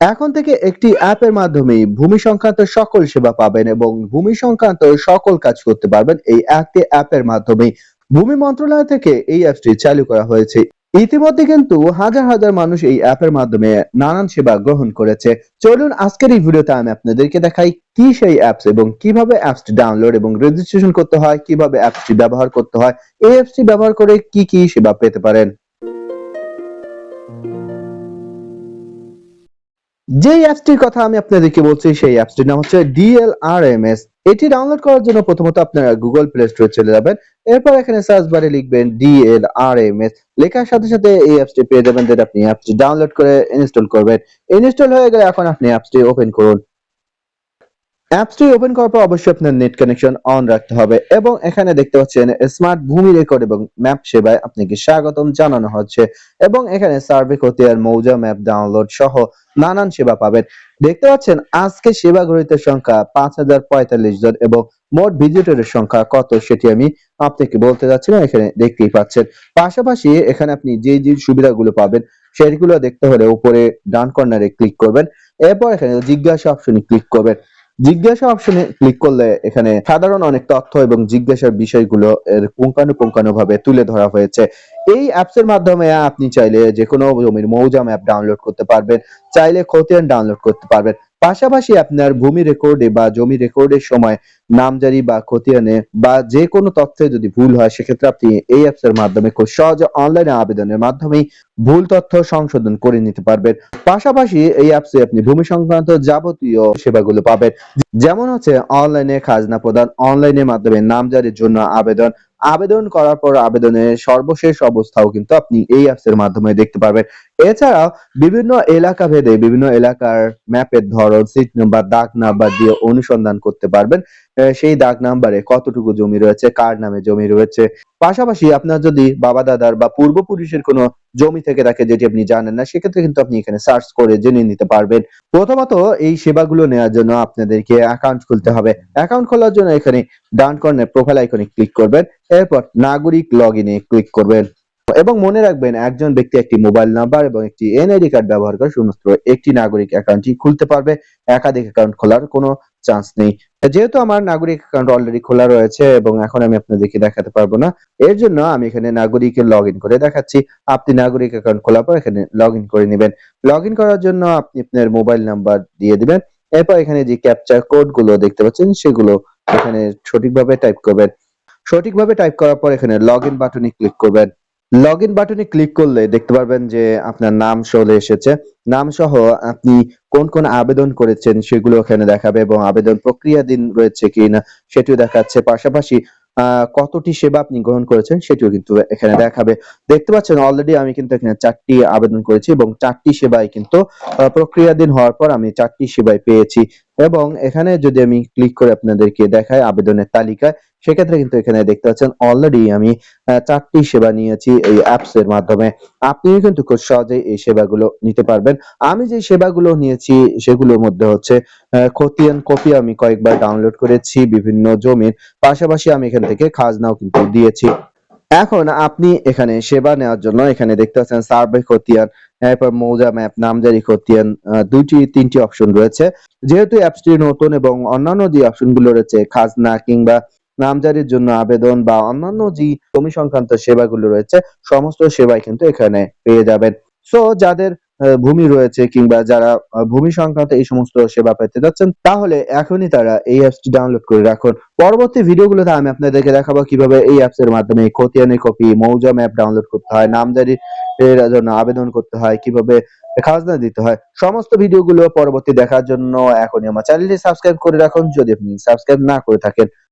এখন থেকে একটি অ্যাপের মাধ্যমে ভূমি সংক্রান্ত সকল সেবা পাবেন এবং ভূমি সংক্রান্ত সকল কাজ করতে পারবেন এই একটি অ্যাপের মাধ্যমেই। ভূমি মন্ত্রণালয় থেকে এই অ্যাপটি চালু করা হয়েছে। ইতিমধ্যে কিন্তু হাজার হাজার মানুষ এই অ্যাপের মাধ্যমে নানান সেবা গ্রহণ করেছে। চলুন আজকের এই ভিডিওতে আমি আপনাদেরকে দেখাই কি সেই অ্যাপস এবং কীভাবে অ্যাপসটি ডাউনলোড এবং রেজিস্ট্রেশন করতে হয়, কীভাবে অ্যাপসটি ব্যবহার করতে হয়, এই অ্যাপসটি ব্যবহার করে কি কি সেবা পেতে পারেন। যে অ্যাপসটির কথা আমি আপনাদেরকে বলছি, সেই অ্যাপসটির নাম হচ্ছে ডিএলআরএমএস এটি ডাউনলোড করার জন্য প্রথমত আপনারা গুগল প্লে স্টোরে চলে যাবেন। এরপর এখানে সার্চ বারে লিখবেন ডিএলআরএমএস লেখার সাথে সাথে এই অ্যাপসটি পেয়ে যাবেন, যেটা আপনি অ্যাপসটি ডাউনলোড করে ইনস্টল করবেন। ইনস্টল হয়ে গেলে এখন আপনি অ্যাপসটি ওপেন করুন। অ্যাপসটি ওপেন করার পর অবশ্যই আপনার নেট কানেকশন অন রাখতে হবে এবং এখানে দেখতে পাচ্ছেন স্মার্ট ভূমি রেকর্ড এবং ম্যাপ সেবায় আপনাকে স্বাগতম জানানো হচ্ছে এবং এখানে সার্ভে খতিয়ান মৌজা ম্যাপ ডাউনলোড সহ নানান সেবা পাবেন। দেখতে পাচ্ছেন আজকে সেবা গ্রহীতার সংখ্যা পাঁচ হাজার পঁয়তাল্লিশ জন এবং মোট ভিজিটরের সংখ্যা কত সেটি আমি আপনাকে বলতে যাচ্ছি না এখানে দেখতেই পাচ্ছেন। পাশাপাশি এখানে আপনি যে যে সুবিধাগুলো পাবেন সেগুলো দেখতে হলে উপরে ডান কর্নারে ক্লিক করবেন, এরপর এখানে জিজ্ঞাসা অপশনে ক্লিক করবেন। জিজ্ঞাসা অপশনে ক্লিক করলে এখানে সাধারণ অনেক তথ্য এবং জিজ্ঞাসার বিষয়গুলো এর পুঙ্খানুপুঙ্খানু ভাবে তুলে ধরা হয়েছে। এই অ্যাপস এর মাধ্যমে আপনি চাইলে যে কোনো জমির মৌজা ম্যাপ ডাউনলোড করতে পারবেন, চাইলে খতিয়ান ডাউনলোড করতে পারবেন। পাশাপাশি আপনার ভূমি রেকর্ডে বা জমি রেকর্ডের সময় নামজারি বা খতিয়ানে বা যে কোনো তথ্যে যদি ভুল হয়, সেক্ষেত্রে আপনি এই অ্যাপস এর মাধ্যমে খুব সহজে অনলাইনে আবেদনের মাধ্যমেই ভুল তথ্য সংশোধন করে নিতে পারবেন। পাশাপাশি এই অ্যাপসে আপনি ভূমি সংক্রান্ত যাবতীয় সেবাগুলো পাবেন। যেমন হচ্ছে অনলাইনে খাজনা প্রদান অনলাইনের মাধ্যমে নামজারির জন্য আবেদন আবেদন করার পর আবেদনের সর্বশেষ অবস্থাও কিন্তু আপনি এই অ্যাপস এর মাধ্যমে দেখতে পারবেন। এছাড়াও বিভিন্ন এলাকা ভেদে, বিভিন্ন এলাকার ম্যাপের ধরন সিট নাম্বার দাগ নাম্বার দিয়ে অনুসন্ধান করতে পারবেন। সেই দাগ নাম্বারে কতটুকু জমি রয়েছে, কার নামে জমি রয়েছে পাশাপাশি আপনার যদি বাবা দাদার বা পূর্বপুরুষের কোনো জমি থেকে থাকে যেটি আপনি জানেন না, সেক্ষেত্রে কিন্তু আপনি এখানে সার্চ করে জেনে নিতে পারবেন। প্রথমত এই সেবাগুলো নেওয়ার জন্য আপনাদেরকে অ্যাকাউন্ট খুলতে হবে। অ্যাকাউন্ট খোলার জন্য এখানে ডান কর্নার প্রোফাইল আইকনে ক্লিক করবেন, এরপর নাগরিক লগ ইনে ক্লিক করবেন। এবং মনে রাখবেন, একজন ব্যক্তি একটি মোবাইল নাম্বার এবং একটি এনআইডি কার্ড ব্যবহার করে শুধুমাত্র একটি নাগরিক অ্যাকাউন্টই খুলতে পারবে। একাধিক অ্যাকাউন্ট খোলার কোনো চান্স নেই। যেহেতু আমার নাগরিক অ্যাকাউন্ট অলরেডি খোলা রয়েছে এবং এখন আমি আপনাদেরকে দেখাতে পারব না, এর জন্য আমি এখানে নাগরিকের লগ করে দেখাচ্ছি। আপনি নাগরিক অ্যাকাউন্ট খোলার পর এখানে লগ করে নেবেন। লগ করার জন্য আপনি আপনার মোবাইল নাম্বার দিয়ে দিবেন। এরপর এখানে যে ক্যাপচার কোডগুলো দেখতে পাচ্ছেন, সেগুলো এখানে সঠিকভাবে টাইপ করবেন। সঠিকভাবে টাইপ করার পর এখানে লগ ইন বাটনে ক্লিক করবেন। লগ ইন বাটনে ক্লিক করলে দেখতে পারবেন যে আপনার নাম চলে এসেছে। নাম সহ আপনি কোন কোন আবেদন করেছেন সেগুলো এখানে দেখাবে এবং আবেদন প্রক্রিয়াধীন রয়েছে কিনা সেটিও দেখাচ্ছে। পাশাপাশি কতটি সেবা আপনি গ্রহণ করেছেন সেটিও কিন্তু এখানে দেখাবে। দেখতে পাচ্ছেন অলরেডি আমি কিন্তু এখানে চারটি আবেদন করেছি এবং চারটি সেবাই কিন্তু প্রক্রিয়াধীন হওয়ার পর আমি চারটি সেবাই পেয়েছি। এবং এখানে যদি আমি ক্লিক করে আপনাদেরকে দেখাই আবেদনের তালিকায় সেক্ষেত্রে কিন্তু এখানে দেখতে পাচ্ছেন অলরেডি আমি চারটি সেবা নিয়েছি এই অ্যাপস এর মাধ্যমে। আপনিও কিন্তু খুব সহজেই এই সেবাগুলো নিতে পারবেন। আমি যে সেবাগুলো নিয়েছি সেগুলোর মধ্যে হচ্ছে খতিয়ান কপি আমি কয়েকবার ডাউনলোড করেছি বিভিন্ন জমির। পাশাপাশি আমি এখান থেকে খাজনাও কিন্তু দিয়েছি। এখন আপনি এখানে সেবা নেওয়ার জন্য এখানে দেখতে পাচ্ছেন সার্ভে খতিয়ান, এরপর মৌজা ম্যাপ নামজারি খতিয়ান দুইটি, তিনটি অপশন রয়েছে। যেহেতু অ্যাপসটি নতুন এবং অন্যান্য যে অপশনগুলো রয়েছে, খাজনা কিংবা নামজারির জন্য আবেদন বা অন্যান্য যে জমি সংক্রান্ত সেবাগুলো রয়েছে, সমস্ত সেবাই কিন্তু এখানে পেয়ে যাবেন। সো যাদের ভূমি রয়েছে কিংবা যারা ভূমি সংক্রান্ত এই সমস্ত সেবা পেতে যাচ্ছেন, তাহলে এখনই তারা এই অ্যাপসটি ডাউনলোড করে রাখুন। পরবর্তী ভিডিওগুলোতে আমি আপনাদেরকে দেখাবো কীভাবে এই অ্যাপস এর মাধ্যমে খতিয়ানের কপি মৌজা ম্যাপ ডাউনলোড করতে হয় নামজারি এর জন্য আবেদন করতে হয়, কীভাবে খাজনা দিতে হয়, সমস্ত ভিডিওগুলো পরবর্তী দেখার জন্য এখনই আমার চ্যানেলটি সাবস্ক্রাইব করে রাখুন। যদি আপনি সাবস্ক্রাইব না করে থাকেন